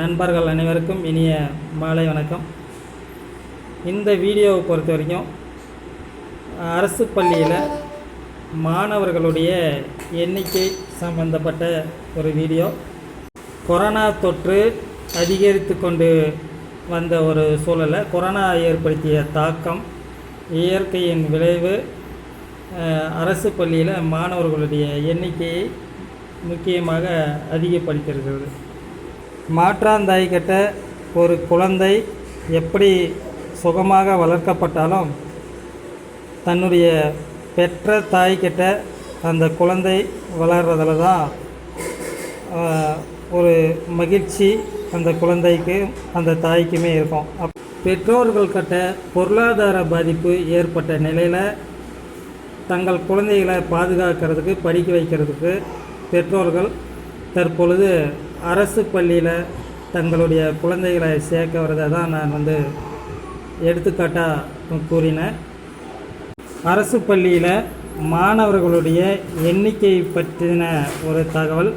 நண்பர்கள் அனைவருக்கும் இனிய மாலை வணக்கம். இந்த வீடியோவை பொறுத்த வரைக்கும் அரசு பள்ளியில் மாணவர்களுடைய எண்ணிக்கை சம்பந்தப்பட்ட ஒரு வீடியோ. கொரோனா தொற்று அதிகரித்து கொண்டு வந்த ஒரு சூழலை கொரோனா ஏற்படுத்திய தாக்கம் இயற்கையின் விளைவு அரசு பள்ளியில் மாணவர்களுடைய எண்ணிக்கையை முக்கியமாக அதிகப்படுத்தியிருக்கிறது. மாற்றாந்தாய்கிட்ட ஒரு குழந்தை எப்படி சுகமாக வளர்க்கப்பட்டாலும் தன்னுடைய பெற்ற தாய்கிட்ட அந்த குழந்தை வளர்றதுல தான் ஒரு மகிழ்ச்சி அந்த குழந்தைக்கு அந்த தாய்க்குமே இருக்கும். அப் பெற்றோர்கள் கிட்ட பொருளாதார பாதிப்பு ஏற்பட்ட நிலையில் தங்கள் குழந்தைகளை பாதுகாக்கிறதுக்கு படிக்க வைக்கிறதுக்கு பெற்றோர்கள் தற்பொழுது அரசு பள்ளியில் தங்களுடைய குழந்தைகளை சேர்க்க வரதை தான் நான் வந்து எடுத்துக்காட்டாக கூறினேன். அரசு பள்ளியில் மாணவர்களுடைய எண்ணிக்கை பற்றின ஒரு தகவல்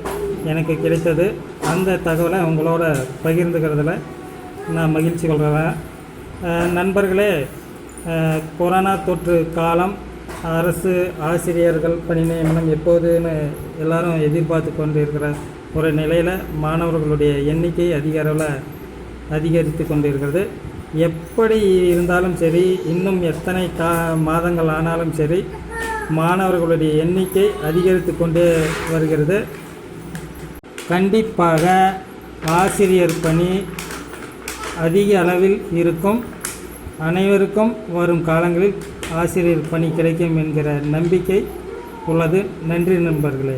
எனக்கு கிடைத்தது. அந்த தகவலை உங்களோட பகிர்ந்துக்கிறதுல நான் மகிழ்ச்சி கொள்கிறேன் நண்பர்களே கொரோனா தொற்று காலம் அரசு ஆசிரியர்கள் பணி நியமனம் எப்போதுன்னு எல்லாரும் எதிர்பார்த்து கொண்டு இருக்கிற ஒரு நிலையில் மாணவர்களுடைய எண்ணிக்கை அதிக அளவில் அதிகரித்து கொண்டிருக்கிறது. எப்படி இருந்தாலும் சரி இன்னும் எத்தனை கா மாதங்கள் ஆனாலும் சரி மாணவர்களுடைய எண்ணிக்கை அதிகரித்து கொண்டே வருகிறது. கண்டிப்பாக ஆசிரியர் பணி அதிக அளவில் இருக்கும். அனைவருக்கும் வரும் காலங்களில் ஆசிரியர் பணி கிடைக்கும் என்கிற நம்பிக்கை உள்ளது. நன்றி நண்பர்களே.